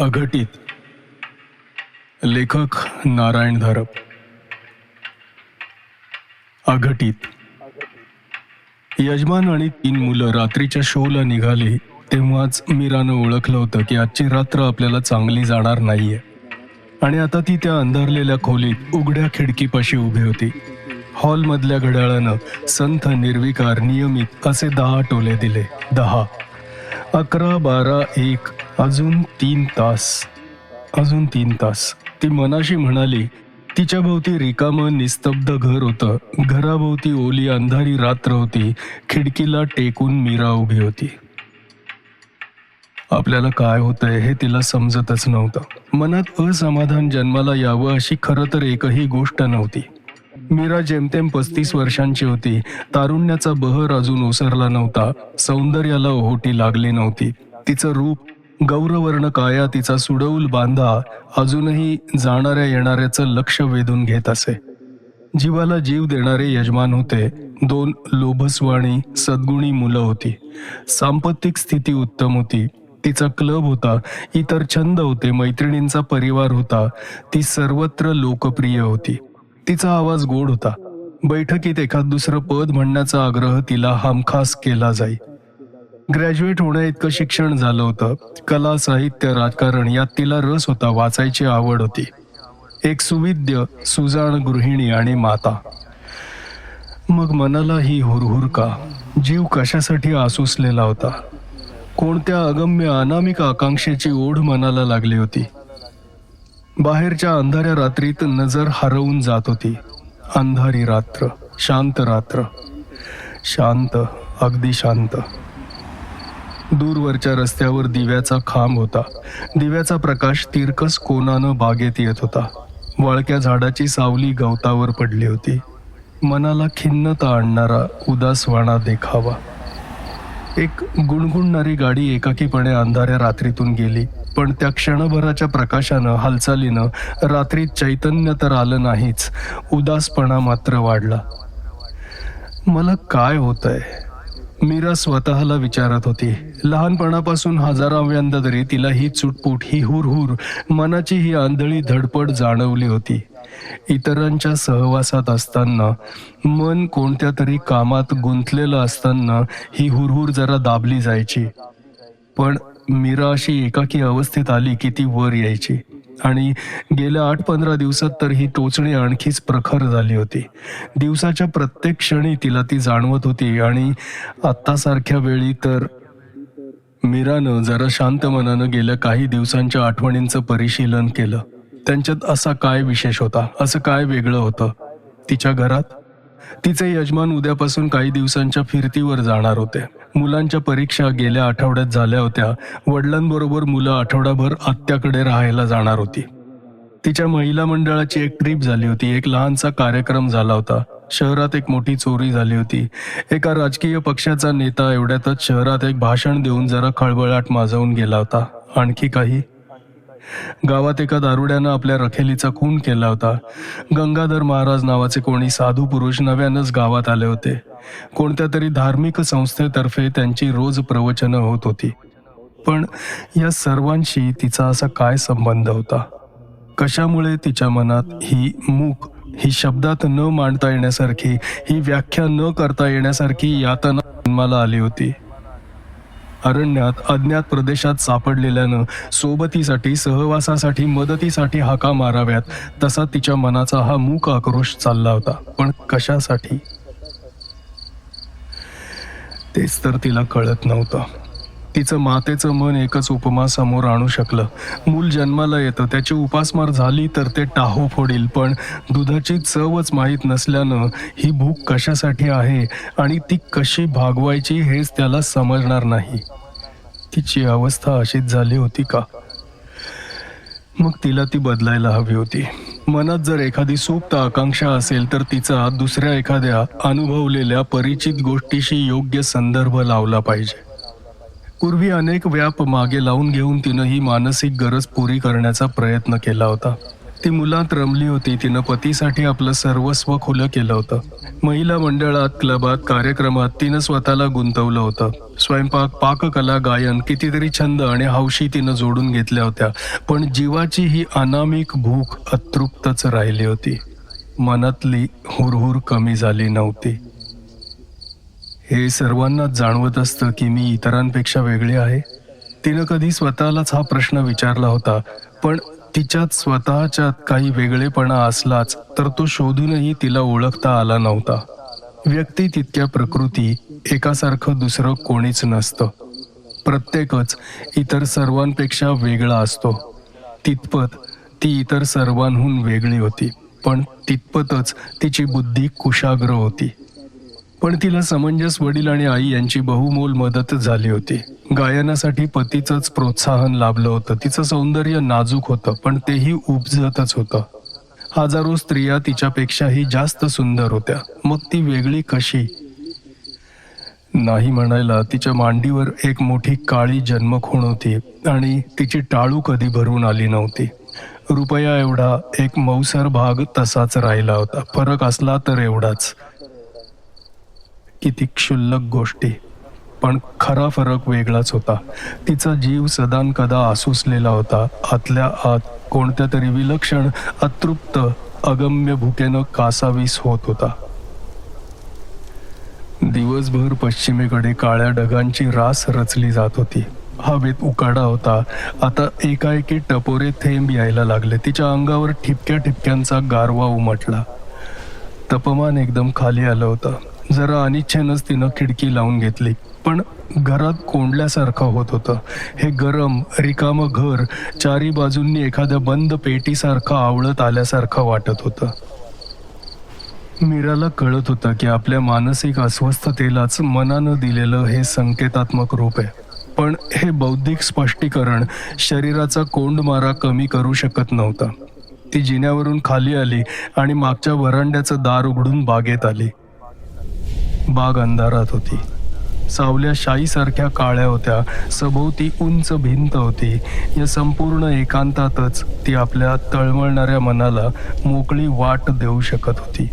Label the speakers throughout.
Speaker 1: अघटित. लेखक नारायण धारप. अघटित. यजमान आणि तीन मुलं रात्रीच्या शोला निघाली तेव्हाच मीरानं ओळखलं होतं की आजची रात्र आपल्याला चांगली जाणार नाहीये. आणि आता ती त्या अंधारलेल्या खोलीत उघड्या खिडकीपाशी उभी होती. हॉलमधल्या घड्याळानं संथ निर्विकार नियमित असे दहा टोले दिले. दहा. अकरा बारा एक अजून तीन तास. अजून तीन तास. ती मनाशी म्हणाली तिच्या भोवती रिकामं निस्तब्ध घर होतं. घराभोवती ओली अंधारी रात्र होती. खिडकीला टेकून मीरा उभी होती. आपल्याला काय होतंय हे तिला समजतच नव्हतं. मनात असमाधान जन्माला यावं अशी खरं तर एकही गोष्ट नव्हती. मीरा जेमतेम पस्तीस वर्षांची होती. तारुण्याचा बहर अजून ओसरला नव्हता. सौंदर्याला ओहोटी लागली नव्हती. तिचं रूप गौरवर्ण काया तिचा सुडौल बांधा अजूनही जाणाऱ्या येणाऱ्याचं लक्ष वेधून घेत असे. जीवाला जीव देणारे यजमान होते. दोन लोभस्वाणी सद्गुणी मुलं होती. सांपत्तिक स्थिती उत्तम होती. तिचा क्लब होता. इतर छंद होते. मैत्रिणींचा परिवार होता. ती सर्वत्र लोकप्रिय होती. तिचा आवाज गोड होता. बैठकीत एखाद दुसरं पद म्हणण्याचा आग्रह तिला हमखास केला जाई. ग्रॅज्युएट होण्या इतकं शिक्षण झालं होतं. कला साहित्य राजकारण यात तिला रस होता वाचायची आवड होती. एक सुविद्य सुजाण गृहिणी आणि माता. मग मनाला ही हुरहुर का? जीव कशासाठी आसुसलेला होता? कोणत्या अगम्य अनामिक आकांक्षेची ओढ मनाला लागली होती? बाहेरच्या अंधाऱ्या रात्रीत नजर हरवून जात होती. अंधारी रात्र शांत रात्र. शांत अगदी शांत. दूरवरच्या रस्त्यावर दिव्याचा खांब होता. दिव्याचा प्रकाश तिरकस कोणानं बागेत येत होता. वाळक्या झाडाची सावली गवतावर पडली होती. मनाला खिन्नता आणणारा उदासवाणा देखावा. एक गुणगुणणारी गाडी एकाकीपणे अंधाऱ्या रात्रीतून गेली. पण त्या क्षणभराच्या प्रकाशानं हालचालीनं रात्री चैतन्य तर आलं नाहीच उदासपणा मात्र वाढला. मला काय होतंय? मीरा स्वतःला विचारत होती. लहानपणापासून हजाराव्यांदा तरी तिला ही चुटपूट ही हुरहुर मनाची ही आंधळी धडपड जाणवली होती. इतरांच्या सहवासात असताना मन कोणत्या तरी कामात गुंतलेलं असताना ही हुरहुर जरा दाबली जायची. पण मीरा अशी एकाकी अवस्थेत आली की ती वर यायची. आणि गेल्या आठ पंधरा दिवसात तर ही टोचणी आणखीच प्रखर झाली होती. दिवसाच्या प्रत्येक क्षणी तिला ती जाणवत होती आणि आत्तासारख्या वेळी तर मीरानं जरा शांत मनानं गेल्या काही दिवसांच्या आठवणींचं परिशीलन केलं. त्यांच्यात असा काय विशेष होता? असं काय वेगळं होतं? तिच्या घरात? तिचे यजमान उद्यापासून काही दिवसांच्या फिरतीवर जाणार होते. मुलांच्या परीक्षा गेल्या आठवड्यात झाल्या होत्या. वडिलांबरोबर मुलं आठवडाभर आत्याकडे राहायला जाणार होती. तिच्या महिला मंडळाची एक ट्रिप झाली होती. एक लहानसा कार्यक्रम झाला होता. शहरात एक मोठी चोरी झाली होती. एका राजकीय पक्षाचा नेता एवढ्यातच शहरात एक भाषण देऊन जरा खळबळाट माजवून गेला होता. आणखी काही? गावात एका दारुड्यानं आपल्या रखेलीचा खून केला होता. गंगाधर महाराज नावाचे कोणी साधू पुरुष नव्यानंच गावात आले होते. कोणत्या तरी धार्मिक संस्थेतर्फे त्यांची रोज प्रवचनं होत होती. पण या सर्वांशी तिचा असा काय संबंध होता? कशामुळे तिच्या मनात ही मूक ही शब्दात न मांडता येण्यासारखी ही व्याख्या न करता येण्यासारखी यातना जन्माला आली होती? अरण्यात अज्ञात प्रदेशात सापडलेल्यानं सोबतीसाठी सहवासासाठी मदतीसाठी हाका माराव्यात तसा तिच्या मनाचा हा मूक आक्रोश चालला होता. पण कशासाठी? तेच तर तिला कळत नव्हतं. तिचं मातेचं मन एकच उपमा समोर आणू शकलं. मूल जन्माला येतं त्याची उपासमार झाली तर ते टाहो फोडील पण दुधाची चवच माहीत नसल्यानं ही भूक कशासाठी आहे आणि ती कशी भागवायची हेच त्याला समजणार नाही. तिची अवस्था अशीच झाली होती का? मग तिला ती बदलायला हवी होती. मनात जर एखादी सुप्त आकांक्षा असेल तर तिचा दुसऱ्या एखाद्या अनुभवलेल्या परिचित गोष्टीशी योग्य संदर्भ लावला पाहिजे. पूर्वी अनेक व्याप मागे लावून घेऊन तिनं ही मानसिक गरज पुरी करण्याचा प्रयत्न केला होता. ती मुलात रमली होती तिनं पतीसाठी आपलं सर्वस्व खुलं केलं होतं. महिला मंडळात क्लबात कार्यक्रमात तिनं स्वतःला गुंतवलं होतं. स्वयंपाक पाककला गायन कितीतरी छंद आणि हौशी तिनं जोडून घेतल्या होत्या पण जीवाची ही अनामिक भूक अतृप्तच राहिली होती. मनातली हुरहुर कमी झाली नव्हती. हे सर्वांनाच जाणवत असतं की मी इतरांपेक्षा वेगळे आहे. तिनं कधी स्वतःलाच हा प्रश्न विचारला होता पण तिच्यात स्वतःच्यात काही वेगळेपणा असलाच तर तो शोधूनही तिला ओळखता आला नव्हता. व्यक्ती तितक्या प्रकृती एकासारखं दुसरं कोणीच नसतं. प्रत्येकच इतर सर्वांपेक्षा वेगळा असतो. तितपत ती इतर सर्वांहून वेगळी होती पण तितपतच तिची बुद्धी कुशाग्र होती. पण तिला समंजस वडील आणि आई यांची बहुमोल मदत झाली होती. गायनासाठी पतीचंच प्रोत्साहन लाभलं होतं. तिचं सौंदर्य नाजूक होतं पण तेही उपजतच होतं. हजारो स्त्रिया तिच्यापेक्षाही जास्त सुंदर होत्या. मग ती वेगळी कशी? नाही म्हणायला तिच्या मांडीवर एक मोठी काळी जन्मखूण होती आणि तिची टाळू कधी भरून आली नव्हती. रुपया एवढा एक मौसर भाग तसाच राहिला होता. फरक असला तर एवढाच. किती क्षुल्लक गोष्टी. पण खरा फरक वेगळाच होता. तिचा जीव सदान कदा आसुसलेला होता. आतल्या आत कोणत्या तरी विलक्षण अतृप्त अगम्य भुकेनं कासावीस होत होता. दिवसभर पश्चिमेकडे काळ्या ढगांची रास रचली जात होती. हवेत उकाडा होता. आता एकाएकी टपोरे थेंब यायला लागले. तिच्या अंगावर ठिपक्या ठिपक्यांचा गारवा उमटला. तपमान एकदम खाली आलं होतं. जरा अनिच्छेनंच तिनं खिडकी लावून घेतली. पण घरात कोंडल्यासारखं होत होतं. हे गरम रिकामं घर चारी बाजूंनी एखाद्या बंद पेटीसारखं आवळत आल्यासारखं वाटत होतं. मीराला कळत होतं की आपल्या मानसिक अस्वस्थतेलाच मनानं दिलेलं हे संकेतात्मक रूप आहे. पण हे बौद्धिक स्पष्टीकरण शरीराचा कोंडमारा कमी करू शकत नव्हता. ती जिन्यावरून खाली आली आणि मागच्या वरांड्याचं दार उघडून बागेत आली. बाग अंधारात होती. सावल्या शाईसारख्या काळ्या होत्या. सभोवती उंच भिंत होती. या संपूर्ण एकांतातच ती आपल्या तळमळणाऱ्या मनाला मोकळी वाट देऊ शकत होती.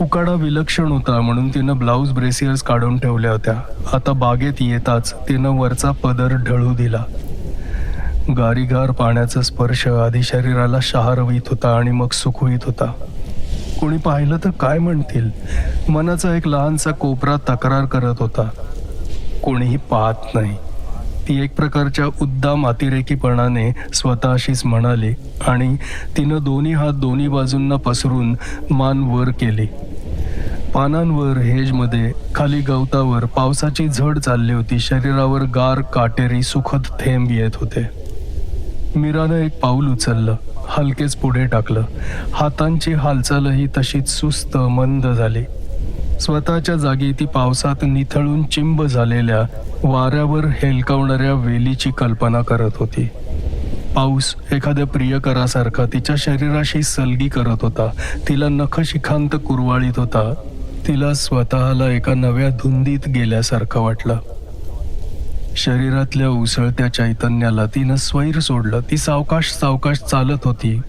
Speaker 1: उकाडा विलक्षण होता म्हणून तिनं ब्लाऊज ब्रेसियर्स काढून ठेवल्या होत्या. आता बागेत येताच तिनं वरचा पदर ढळू दिला. गारीगार पाण्याचा स्पर्श आधी शरीराला शहारवीत होता आणि मग सुखवीत होता. कोणी पाहिलं तर काय म्हणतील? मनाचा एक लहानसा कोपरा तक्रार करत होता. कोणीही पाहत नाही. ती एक प्रकारच्या उद्दाम अतिरेकीपणाने स्वतःशीच म्हणाली आणि तिनं दोन्ही हात दोन्ही बाजूंना पसरून मान वर केली. पानांवर हेजमध्ये खाली गवतावर पावसाची झड चालली होती. शरीरावर गार काटेरी सुखद थेंब येत होते. मीरानं एक पाऊल उचललं हलकेच पुढे टाकलं. हातांची हालचालही तशीच सुस्त मंद झाली. स्वतःच्या जागी ती पावसात निथळून चिंब झालेल्या वाऱ्यावर हेलकावणाऱ्या वेलीची कल्पना करत होती. पाऊस एखाद्या प्रियकरासारखा तिच्या शरीराशी सलगी करत होता. तिला नखशिखांत कुरवाळीत होता. तिला स्वतःला एका नव्या धुंदीत गेल्यासारखं वाटलं. शरीरातल्या उसळत्या चैतन्याला तिनं स्वैर सोडलं. ती सावकाश सावकाश चालत होती.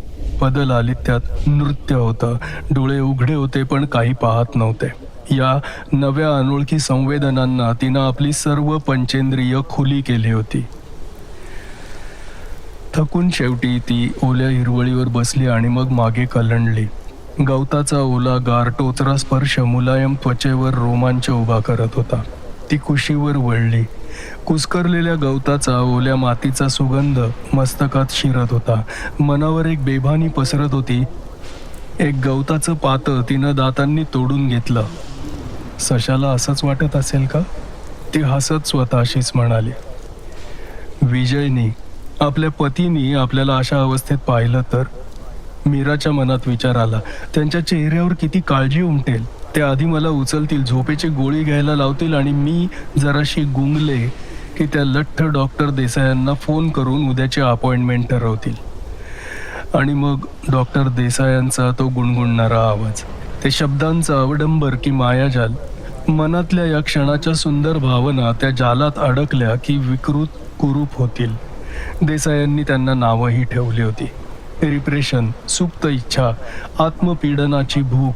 Speaker 1: बदल आली त्यात. नृत्य होतं. डोळे उघडे होते पण काही पाहत नव्हते. या नव्या अनोळखी संवेदनांना तिनं आपली सर्व पंचेंद्रिय खुली केली होती. थकून शेवटी ती ओल्या हिरवळीवर बसली आणि मग मागे कलंडली. गवताचा ओला गार टोचरा स्पर्श मुलायम त्वचेवर रोमांच उभा करत होता. ती कुशीवर वळली. कुस्करलेल्या गवताचा ओल्या मातीचा सुगंध मस्तकात शिरत होता. मनावर एक बेभानी पसरत होती. एक गवताचं पातं तिनं दातांनी तोडून घेतलं. सशाला असंच वाटत असेल का? ती हसत स्वतःशीच म्हणाली. विजयनी आपल्या पतीनी आपल्याला अशा अवस्थेत पाहिलं तर? मीराच्या मनात विचार आला. त्यांच्या चेहऱ्यावर किती काळजी उमटेल? ते आधी मला उचलतील झोपेची गोळी घ्यायला लावतील आणि मी जराशी गुंगले की त्या लठ्ठ डॉक्टर देसायांना फोन करून उद्याची अपॉइंटमेंट ठरवतील. आणि मग डॉक्टर देसायांचा तो गुणगुणणारा आवाज ते शब्दांचा अवडंबर की मायाजाल मनातल्या या क्षणाच्या सुंदर भावना त्या जालात अडकल्या की विकृत कुरूप होतील. देसायांनी त्यांना नावंही ठेवली होती. रिप्रेशन सुप्त इच्छा आत्मपीडनाची भूक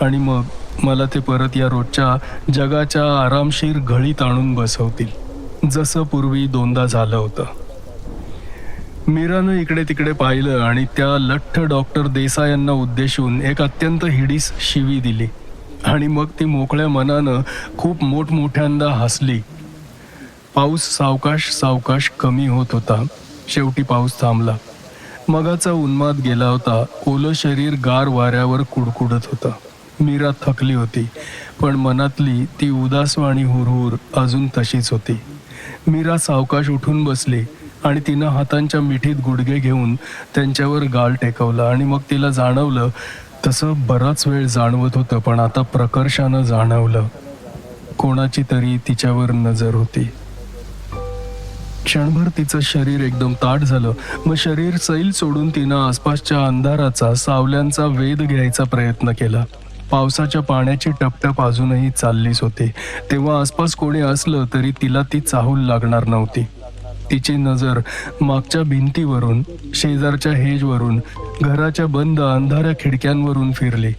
Speaker 1: आणि मग मला ते परत या रोजच्या जगाच्या आरामशीर घळीत आणून बसवतील. जसं पूर्वी दोनदा झालं होतं. मीरानं इकडे तिकडे पाहिलं आणि त्या लठ्ठ डॉक्टर देसायांना उद्देशून एक अत्यंत हिडीस शिवी दिली. आणि मग ती मोकळ्या मनानं खूप मोठमोठ्यांदा हसली. पाऊस सावकाश सावकाश कमी होत होता. शेवटी पाऊस थांबला. मगाचा उन्माद गेला होता. ओलं शरीर गार वाऱ्यावर कुडकुडत होतं. मीरा थकली होती पण मनातली ती उदासवाणी हुरहुर अजून तशीच होती. मीरा सावकाश उठून बसली आणि तिनं हातांच्या मिठीत गुडघे घेऊन त्यांच्यावर गाल टेकवला आणि मग तिला जाणवलं तसं बराच वेळ जाणवत होतं पण आता प्रकर्षानं जाणवलं. कोणाची तरी तिच्यावर नजर होती. क्षणभर तिचं शरीर एकदम ताट झालं. मग शरीर सैल सोडून तिनं आसपासच्या अंधाराचा सावल्यांचा वेध घ्यायचा प्रयत्न केला. पावसाच्या पाण्याची टपटप अजूनही चाललीच होती. तेव्हा आसपास कोणी असलं तरी तिला ती चाहूल लागणार नव्हती. तिची नजर मागच्या भिंतीवरून शेजारच्या हेजवरून घराच्या बंद अंधाऱ्या खिडक्यांवरून फिरली.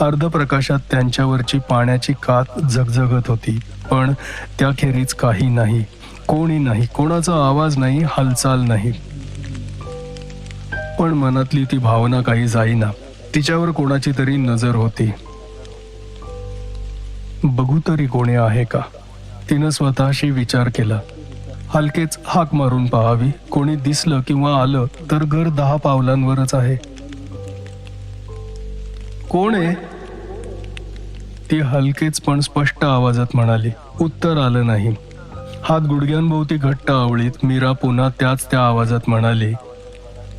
Speaker 1: अर्धप्रकाशात त्यांच्यावरची पाण्याची कात झगझगत होती. पण त्याखेरीज काही नाही. कोणी नाही. कोणाचा आवाज नाही. हालचाल नाही. पण मनातली ती भावना काही जाईना. तिच्यावर कोणाची तरी नजर होती. बघू तरी कोणी आहे का? तिनं स्वतःशी विचार केला. हलकेच हाक मारून पाहावी कोणी दिसलं किंवा आलं तर घर दहा पावलांवरच आहे. कोण आहे? ती हलकेच पण स्पष्ट आवाजात म्हणाली. उत्तर आलं नाही. हात गुडघ्यांभोवती घट्ट आवळीत मीरा पुन्हा त्याच त्या आवाजात म्हणाली.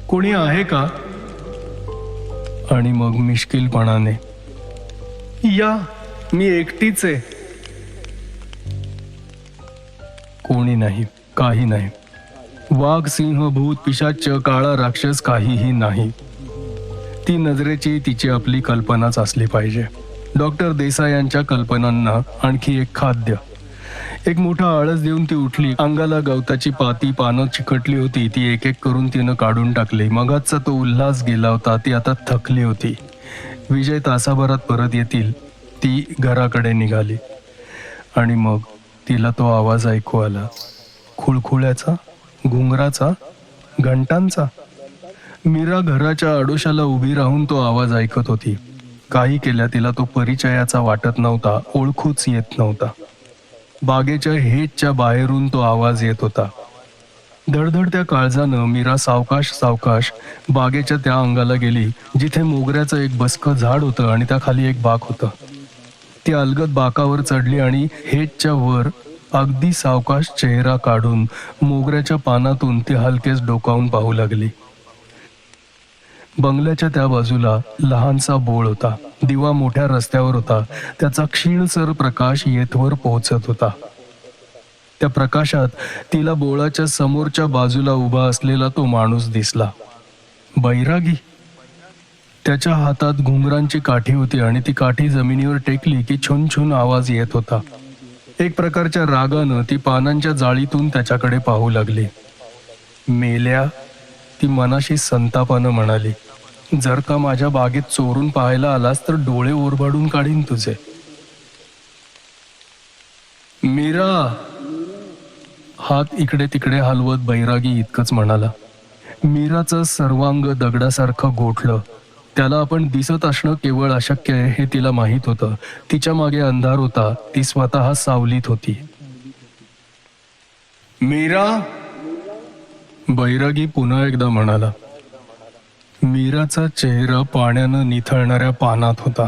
Speaker 1: कोणी आहे का? आणि मग मिश्किलपणाने या मी एकटीच आहे. कोणी नाही काही नाही. वाघ सिंह भूत पिशाच काळा राक्षस काहीही नाही. ती नजरेची तिची आपली कल्पनाच असली पाहिजे. डॉक्टर देसाई यांच्या कल्पनांना आणखी एक खाद्य. एक मोठा आळस देऊन ती उठली. अंगाला गवताची पाती पानं चिकटली होती. ती एक एक करून तिनं काढून टाकली. मगाचा तो उल्हास गेला होता. ती आता थकली होती. विजय तासाभरात परत येतील. ती घराकडे निघाली. आणि मग तिला तो आवाज ऐकू आला. खुळखुळ्याचा? घुंगराचा? घंटांचा? मीरा घराच्या आडोशाला उभी राहून तो आवाज ऐकत होती. काही केल्या तिला तो परिचयाचा वाटत नव्हता. ओळखूच येत नव्हता. बागेच्या हेजच्या बाहेरून तो आवाज येत होता. धडधडत्या काळजानं मीरा सावकाश सावकाश बागेच्या त्या अंगाला गेली जिथे मोगऱ्याचं एक बसकं झाड होतं आणि त्याखाली एक बाक होतं. ती अलगद बाकावर चढली आणि हेजच्या वर अगदी सावकाश चेहरा काढून मोगऱ्याच्या पानातून ती हलकेच डोकावून पाहू लागली. बंगल्याच्या त्या बाजूला लहानसा बोळ होता. दिवा मोठ्या रस्त्यावर होता. त्याचा क्षीणसर प्रकाश येथवर पोहोचत होता. त्या प्रकाशात तिला बोळाच्या समोरच्या बाजूला उभा असलेला तो माणूस दिसला. बैरागी! त्याच्या हातात घुंगरांची काठी होती आणि ती काठी जमिनीवर टेकली की छुन छुन आवाज येत होता. एक प्रकारच्या रागानं ती पानांच्या जाळीतून त्याच्याकडे पाहू लागली. मेल्या! ती मनाशी संतापानं म्हणाली. जर का माझ्या बागेत चोरून पाहायला आलास तर डोळे ओरबाडून काढीन तुझे. मीरा! हात इकडे तिकडे हलवत बैरागी इतकंच म्हणाला. मीराचं सर्वांग दगडासारखं गोठलं. त्याला आपण दिसत असणं केवळ अशक्य आहे हे तिला माहीत होतं. तिच्यामागे अंधार होता. ती स्वतः सावलीत होती. मीरा! बैरागी पुन्हा एकदा म्हणाला. मीराचा चेहरा पाण्यानं निथळणाऱ्या पानात होता.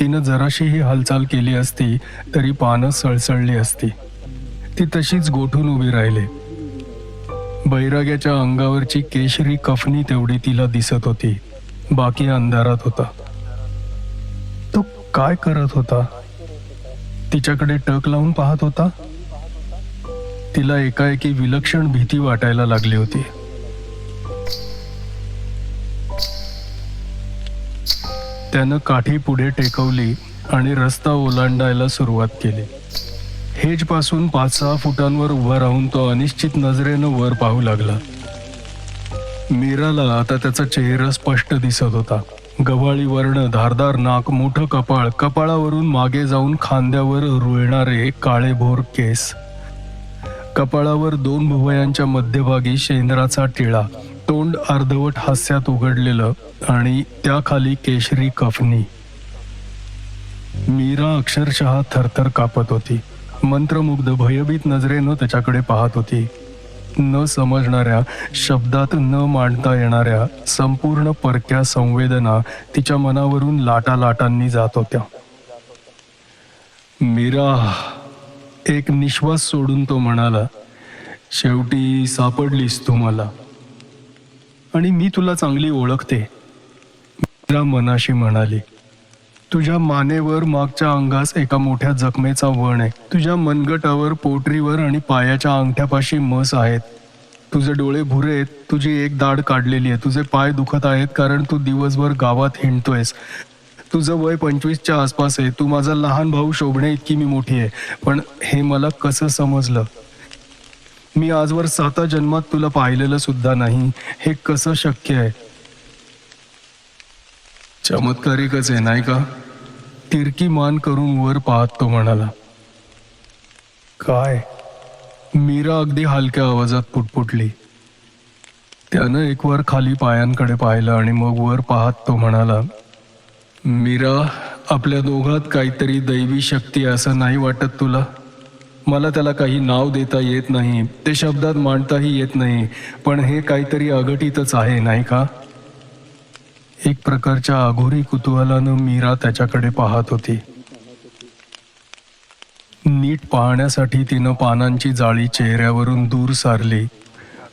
Speaker 1: तिनं जराशीही हालचाल केली असती तरी पानं सळसळली असती. ती तशीच गोठून उभी राहिली. बैराग्याच्या अंगावरची केशरी कफनी तेवढी तिला दिसत होती. बाकी अंधारात होता. तो काय करत होता? तिच्याकडे टक लावून पाहत होता? तिला एकाएकी विलक्षण भीती वाटायला लागली होती. त्यानं काठी पुढे टेकवली आणि रस्ता ओलांडायला सुरुवात केली. हेजपासून पाच सहा फुटांवर उभा राहून तो अनिश्चित नजरेनं वर पाहू लागला. मीराला आता त्याचा चेहरा स्पष्ट दिसत होता. गव्हाळी वर्ण धारदार नाक मोठं कपाळ कपाळावरून मागे जाऊन खांद्यावर रुळणारे काळेभोर केस. कपाळावर दोन भुवयांच्या मध्यभागी शेंद्राचा टिळा तोंड अर्धवट हास्यात उघडलेलं आणि त्याखाली केशरी कफनी. मीरा अक्षरशः थरथर कापत होती. मंत्रमुग्ध भयभीत नजरेनं त्याच्याकडे पाहत होती. न समजणाऱ्या शब्दात न मांडता येणाऱ्या संपूर्ण परक्या संवेदना तिच्या मनावरून लाटा लाटांनी जात होत्या. मीरा एक निश्वास सोडून तो म्हणाला शेवटी सापडलीस तू मला. आणि मी तुला चांगली ओळखते. मीरा मनाशी म्हणाली. तुझ्या मानेवर मागच्या अंगास एका मोठ्या जखमेचा वण आहे. तुझ्या मनगटावर पोटरीवर आणि पायाच्या अंगठ्यापाशी मस आहेत. तुझे डोळे भुरे आहेत. तुझी एक दाढ काढलेली आहे. तुझे पाय दुखत आहेत कारण तू दिवसभर गावात हिंडतोयस. तुझं वय पंचवीसच्या आसपास आहे. तू माझा लहान भाऊ शोभणे इतकी मी मोठी आहे. पण हे मला कसं समजलं? मी आजवर साता जन्मात तुला पाहिलेलं सुद्धा नाही. हे कसं शक्य आहे? चमत्कारिकच आहे नाही का? तिरकी मान करून वर पाहत तो म्हणाला काय? मीरा अगदी हलक्या आवाजात पुटपुटली. त्यानं एक वर खाली पायांकडे पाहिलं आणि मग वर पाहत तो म्हणाला मीरा आपल्या दोघात काहीतरी दैवी शक्ती आहे असं नाही वाटत तुला? मला त्याला काही नाव देता येत नाही. ते शब्दात मांडताही येत नाही. पण हे काहीतरी अघटितच आहे नाही का? एक प्रकारच्या अघोरी कुतूहलानं मीरा त्याच्याकडे पाहत होती. नीट पाहण्यासाठी तिनं पानांची जाळी चेहऱ्यावरून दूर सारली.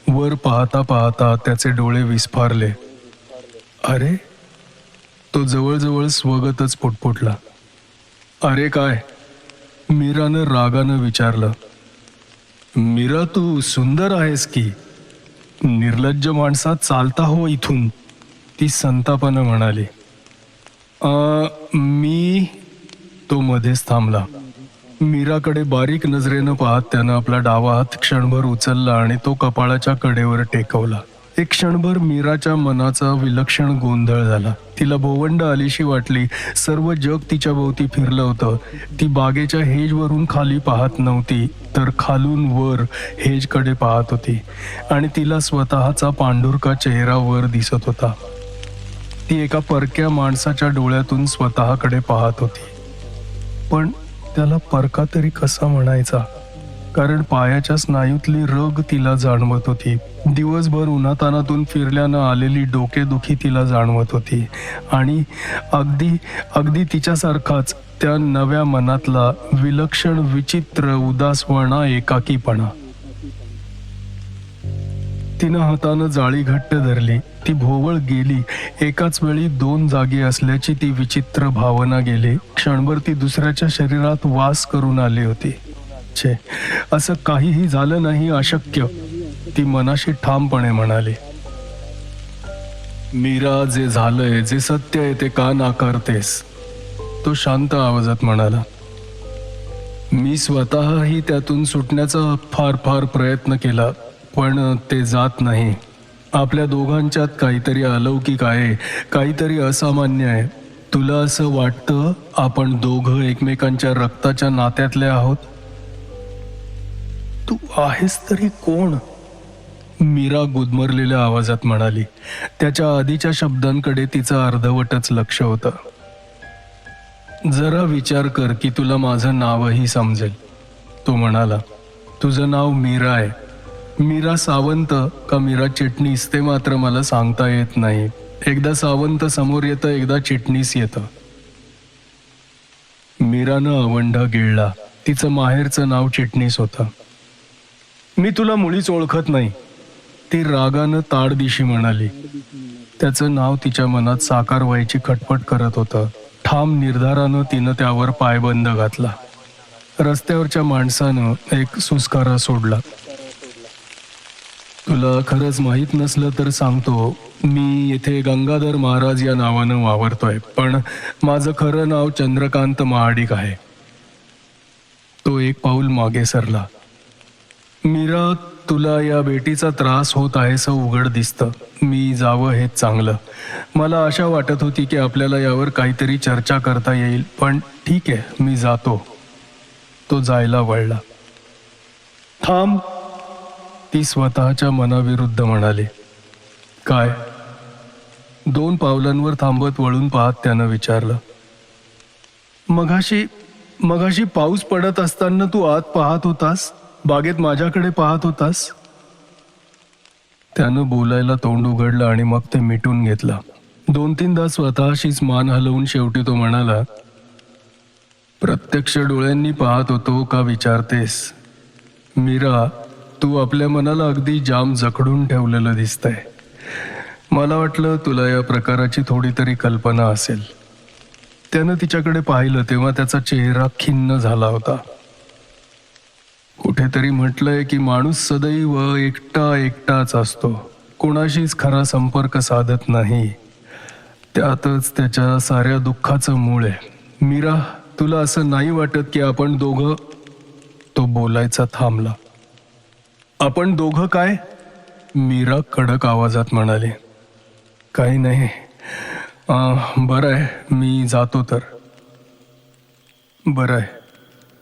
Speaker 1: वर पाहता पाहता त्याचे डोळे विस्फारले. अरे तो जवळजवळ स्वगतच पुटपुटला. अरे काय? मीरानं रागानं विचारलं मीरा तू सुंदर आहेस की? निर्लज्ज माणसा चालता हो इथून ती संतापानं म्हणाली. मी तो मध्येच थांबला. मीराकडे बारीक नजरेनं पाहत त्यानं आपला डावा हात क्षणभर उचलला आणि तो कपाळाच्या कडेवर टेकवला. एक क्षणभर मीराच्या मनाचा विलक्षण गोंधळ झाला. तिला भोवंड आलीशी वाटली. सर्व जग तिच्या भोवती फिरलं होतं. ती बागेच्या हेजवरून खाली पाहत नव्हती तर खालून वर हेजकडे पाहत होती. आणि तिला स्वतःचा पांढुरका चेहरा वर दिसत होता. ती एका परक्या माणसाच्या डोळ्यातून स्वतःकडे पाहत होती. पण त्याला परका तरी कसा म्हणायचा? कारण पायाच्या स्नायूतली रग तिला जाणवत होती. दिवसभर उन्हातानातून फिरल्यानं आलेली डोकेदुखी तिला जाणवत होती. आणि अगदी अगदी तिच्यासारखाच त्या नव्या मनातला विलक्षण विचित्र उदासवणा एकाकीपणा. तिनं हातानं जाळी घट्ट धरली. ती भोवळ गेली. एकाच वेळी दोन जागी असल्याची ती विचित्र भावना गेली. क्षणभर ती दुसऱ्याच्या शरीरात वास करून आली होती. छे. असं काहीही झालं नाही अशक्य. ती मनाशी ठामपणे म्हणाली मीरा जे झालंय जे सत्य आहे ते का नाकारतेस? तो शांत आवाजात म्हणाला मी स्वतःही त्यातून सुटण्याचा फार फार प्रयत्न केला पण ते जात नाही. आपल्या दोघांच्यात काहीतरी अलौकिक आहे काहीतरी असामान्य आहे. तुला असं वाटतं आपण दोघं एकमेकांच्या रक्ताच्या नात्यातले आहोत? तू आहेस तरी कोण? मीरा गुदमरलेल्या आवाजात म्हणाली. त्याच्या आधीच्या शब्दांकडे तिचं अर्धवटच लक्ष होतं. जरा विचार कर की तुला माझं नावही समजेल. तो म्हणाला तुझं नाव मीरा आहे. मीरा सावंत का मीरा चिटणीस ते मात्र मला सांगता येत नाही. एकदा सावंत समोर येतं एकदा चिटणीस येतं. मीरानं अवंढा गिळला. तिचं माहेरचं नाव चिटणीस होतं. मी तुला मुळीच ओळखत नाही. ती रागानं ताडदिशी म्हणाली. त्याचं नाव तिच्या मनात साकार व्हायची खटपट करत होतं. ठाम निर्धारानं तिनं त्यावर पायबंद घातला. रस्त्यावरच्या माणसानं एक सुस्कारा सोडला. तुला खरंच माहीत नसलं तर सांगतो मी येथे गंगाधर महाराज या नावानं वावरतोय पण माझं खरं नाव चंद्रकांत महाडिक आहे. तो एक पाऊल मागे सरला. मीरा तुला या बेटीचा त्रास होत आहे असं उघड दिसतं. मी जावं हेच चांगलं. मला आशा वाटत होती की आपल्याला यावर काहीतरी चर्चा करता येईल पण ठीक आहे मी जातो. तो जायला वळला. थांब ती स्वतःच्या मनाविरुद्ध म्हणाली. काय? दोन पावलांवर थांबत वळून पाहत त्यानं विचारलं. मघाशी मघाशी पाऊस पडत असताना तू आत पाहत होतास? बागेत माझ्याकडे पाहत होतास? त्यानं बोलायला तोंड उघडलं आणि मग ते मिटून घेतलं. दोन तीनदा स्वतःशीच मान हलवून शेवटी तो म्हणाला प्रत्यक्ष डोळ्यांनी पाहत होतो का विचारतेस? मीरा तू आपल्या मनाला अगदी जाम जखडून ठेवलेलं दिसतंय. मला वाटलं तुला या प्रकाराची थोडी तरी कल्पना असेल. त्यानं तिच्याकडे पाहिलं तेव्हा त्याचा चेहरा खिन्न झाला होता. कुठेतरी म्हटलंय की माणूस सदैव एकटा एकटाच असतो. कोणाशीच खरा संपर्क साधत नाही. त्यातच त्याच्या साऱ्या दुःखाचं मूळ आहे. मीरा तुला असं नाही वाटत की आपण दोघं तो बोलायचा थांबला. आपण दोघं काय? मीरा कडक आवाजात म्हणाली. काही नाही. बरं आहे मी जातो तर. बरं आहे.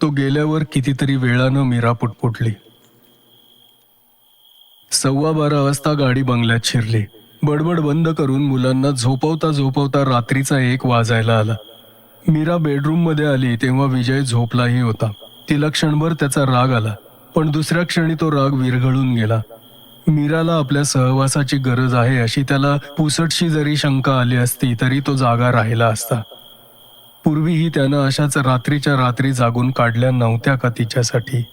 Speaker 1: तो गेल्यावर कितीतरी वेळानं मीरा पुटपुटली. सव्वा बारा वाजता गाडी बंगल्यात शिरली. बडबड बंद करून मुलांना झोपवता झोपवता रात्रीचा एक वाजायला आला. मीरा बेडरूममध्ये आली तेव्हा विजय झोपलाही होता. तिला क्षणभर त्याचा राग आला पण दुसऱ्या क्षणी तो राग विरघळून गेला. मीराला आपल्या सहवासाची गरज आहे अशी त्याला पुसटशी जरी शंका आली असती तरी तो जागा राहिला असता. पूर्वीही त्यानं अशाच रात्रीच्या रात्री जागून काढल्या नव्हत्या का तिच्यासाठी?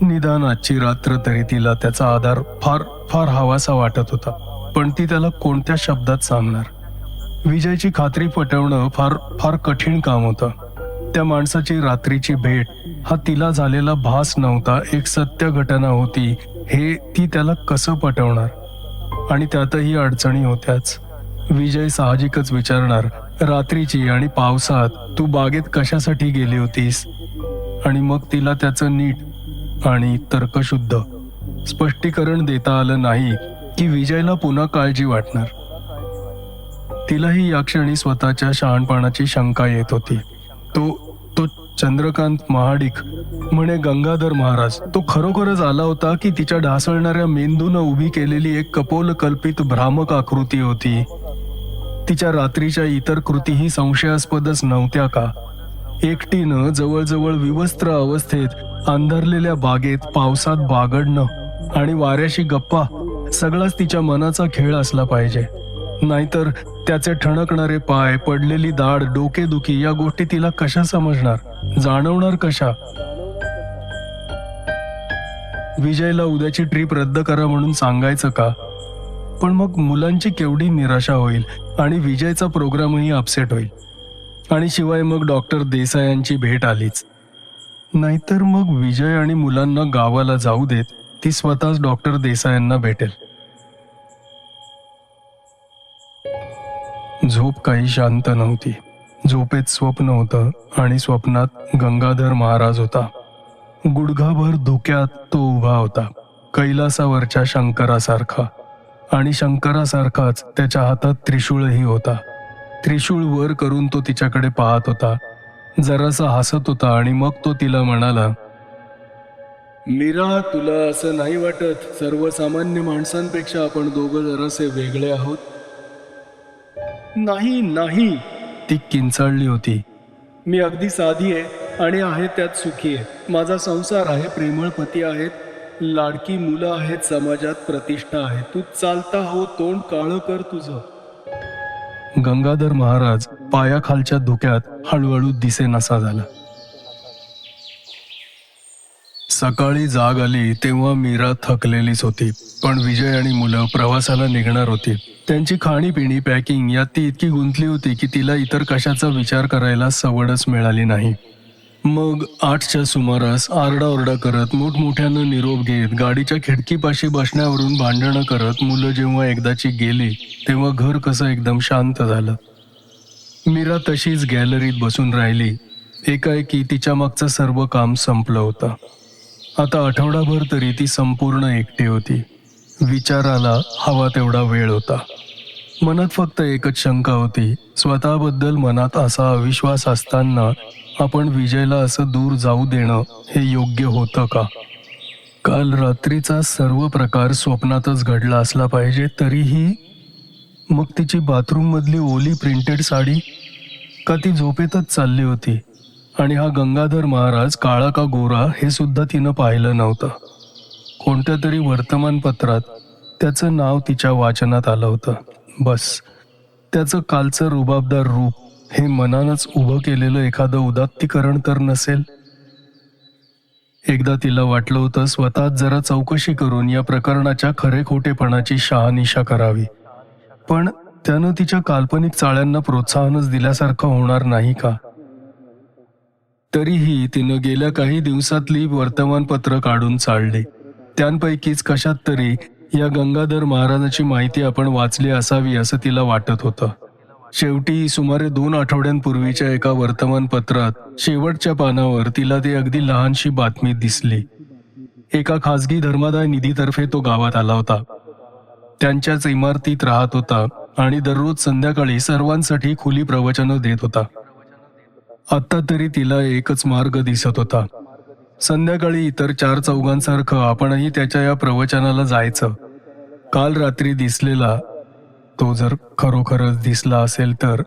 Speaker 1: निदान आजची रात्र तरी तिला त्याचा आधार फार फार हवासा वाटत होता. पण ती त्याला कोणत्या शब्दात सांगणार? विजयची खात्री पटवणं फार फार कठीण काम होतं. त्या माणसाची रात्रीची भेट हा तिला झालेला भास नव्हता एक सत्य घटना होती हे ती त्याला कसं पटवणार? आणि त्यातही अडचणी होत्याच. विजय साहजिकच विचारणार रात्रीची आणि पावसात तू बागेत कशासाठी गेली होतीस? आणि मग तिला त्याचं नीट आणि तर्कशुद्ध स्पष्टीकरण देता आलं नाही की विजयला पुन्हा काळजी वाटणार. तिलाही या क्षणी स्वतःच्या शहाणपणाची शंका येत होती. तो तो चंद्रकांत महाडिक म्हणे गंगाधर महाराज तो खरोखरच आला होता की तिच्या ढासळणाऱ्या मेंदून उभी केलेली एक कपोल कल्पित भ्रामक आकृती होती? तिच्या रात्रीच्या इतर कृतीही संशयास्पदच नव्हत्या का? एकटीनं जवळजवळ विवस्त्र अवस्थेत अंधारलेल्या बागेत पावसात बागडणं आणि वाऱ्याशी गप्पा सगळाच तिच्या मनाचा खेळ असला पाहिजे. नाहीतर त्याचे ठणकणारे पाय पडलेली दाढ डोकेदुखी या गोष्टी तिला कशा समजणार? जाणवणार कशा? विजयला उद्याची ट्रिप रद्द करा म्हणून सांगायचं का? पण मग मुलांची केवढी निराशा होईल आणि विजयचा प्रोग्रामही अपसेट होईल. आणि शिवाय मग डॉक्टर देसायांची भेट आलीच. नाहीतर मग विजय आणि मुलांना गावाला जाऊ देत ती स्वतःच डॉक्टर देसायांना भेटेल. झोप काही शांत नव्हती. झोपेत स्वप्न होतं आणि स्वप्नात गंगाधर महाराज होता. गुडघाभर धुक्यात तो उभा होता कैलासावरच्या शंकरासारखा. आणि शंकरासारखाच त्याच्या हातात त्रिशूळही होता. त्रिशूळ वर करून तो तिच्याकडे पाहत होता. जरासा हसत होता आणि मग तो तिला म्हणाला मीरा तुला असं नाही वाटत सर्वसामान्य माणसांपेक्षा आपण दोघं जरासे वेगळे आहोत? नाही नाही ती किंचाळली होती. मी अगदी साधी आहे आणि आहे त्यात सुखी आहे. माझा संसार आहे प्रेमळ पती आहेत. लाडकी मुलं आहेत समाजात प्रतिष्ठा आहे. तू चालता हो तोंड काळं कर तुझं. गंगाधर महाराज पायाखालच्या धुक्यात हळूहळू दिसेनासा झाला. सकाळी जाग आली तेव्हा मीरा थकलेलीच होती. पण विजय आणि मुलं प्रवासाला निघणार होती. त्यांची खाणीपिणी पॅकिंग यात ती इतकी गुंतली होती की तिला इतर कशाचा विचार करायला सवडच मिळाली नाही. मग आठच्या सुमारास आरडाओरडा करत मोठमोठ्यानं निरोप घेत गाडीच्या खिडकीपाशी बसण्यावरून भांडणं करत मुलं जेव्हा एकदाची गेली तेव्हा घर कसं एकदम शांत झालं. मीरा तशीच गॅलरीत बसून राहिली. एकाएकी तिच्या मागचं सर्व काम संपलं होतं. आता आठवडाभर तरी ती संपूर्ण एकटी होती. विचाराला हवा तेवढा वेळ होता. मनात फक्त एकच शंका होती. स्वतःबद्दल मनात असा अविश्वास असताना आपण विजयला असं दूर जाऊ देणं हे योग्य होतं का? काल रात्रीचा सर्व प्रकार स्वप्नातच घडला असला पाहिजे तरीही मग तिची बाथरूममधली ओली प्रिंटेड साडी का ती झोपेतच चालली होती? आणि हा गंगाधर महाराज काळा का गोरा हे सुद्धा तिनं पाहिलं नव्हतं. कोणत्या तरी वर्तमानपत्रात त्याचं नाव तिच्या वाचनात आलं होतं. बस. त्याचं कालचं रुबाबदार रूप हे मनानंच उभं केलेलं एखादं उदात्तीकरण तर नसेल? एकदा तिला वाटलं होतं स्वतःच जरा चौकशी करून या प्रकरणाच्या खरे खोटेपणाची शहानिशा करावी. पण त्यानं तिच्या काल्पनिक चाळ्यांना प्रोत्साहनच दिल्यासारखं होणार नाही का? तरीही तिनं गेल्या काही दिवसातली वर्तमानपत्र काढून चालले. त्यांपैकीच कशात तरी या गंगाधर महाराजाची माहिती आपण वाचली असावी असं तिला वाटत होतं. शेवटी सुमारे दोन आठवड्यांपूर्वीच्या एका वर्तमानपत्रात शेवटच्या पानावर तिला ती अगदी लहानशी बातमी दिसली. एका खासगी धर्मादाय निधीतर्फे तो गावात आला होता. त्यांच्याच इमारतीत राहत होता आणि दररोज संध्याकाळी सर्वांसाठी खुली प्रवचनं देत होता. आत्ता तरी तिला एकच मार्ग दिसत होता. संध्याकाळी इतर चार चौघांसारखं आपणही त्याच्या या प्रवचनाला जायचं. काल रात्री दिसलेला तो जर खरोखरच दिसला असेल तर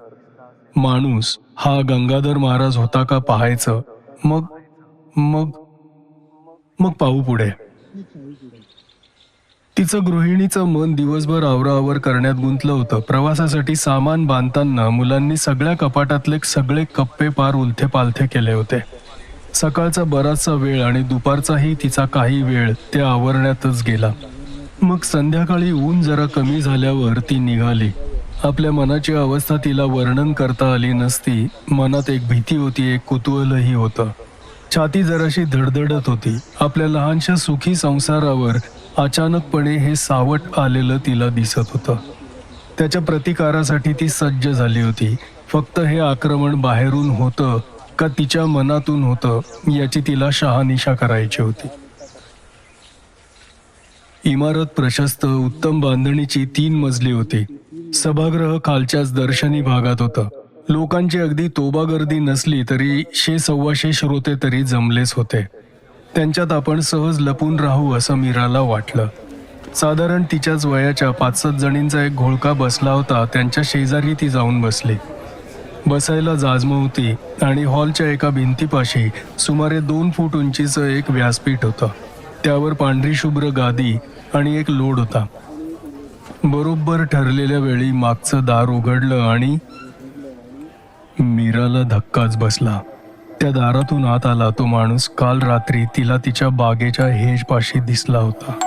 Speaker 1: माणूस हा गंगाधर महाराज होता का पाहायचं? मग मग मग पाहू पुढे. तिचं गृहिणीचं मन दिवसभर आवराआवर करण्यात गुंतलं होतं. प्रवासासाठी सामान बांधताना मुलांनी सगळ्या कपाटातले सगळे कप्पे पार उलथे पालथे केले होते. सकाळचा बराचसा वेळ आणि दुपारचाही तिचा काही वेळ ते आवरण्यातच गेला. मग संध्याकाळी ऊन जरा कमी झाल्यावर ती निघाली. आपल्या मनाची अवस्था तिला वर्णन करता आली नसती. मनात एक भीती होती एक कुतूहलही होतं. छाती जराशी धडधडत होती. आपल्या लहानशा सुखी संसारावर अचानकपणे हे सावट आलेलं तिला दिसत होतं. त्याच्या प्रतिकारासाठी ती सज्ज झाली होती. फक्त हे आक्रमण बाहेरून होतं का तिच्या मनातून होतं याची तिला शहानिशा करायची होती. इमारत प्रशस्त उत्तम बांधणीची तीन मजली होती. सभागृह खालच्याच दर्शनी भागात होतं. लोकांची अगदी तोबा गर्दी नसली तरी शे सव्वाशे श्रोते तरी जमलेच होते. त्यांच्यात आपण सहज लपून राहू असं मीराला वाटलं. साधारण तिच्याच वयाच्या पाच सात जणींचा एक घोळका बसला होता त्यांच्या शेजारी ती जाऊन बसली. बसायला जाजम होती आणि हॉलच्या एका भिंतीपाशी सुमारे दोन फूट उंचीचं एक व्यासपीठ होतं. त्यावर पांढरी शुभ्र गादी आणि एक लोड होता. बरोबर ठरलेल्या वेळी मागचं दार उघडलं आणि मीराला धक्काच बसला. त्या दारातून आत आला तो माणूस काल रात्री तिला तिच्या बागेच्या हेजपाशी दिसला होता.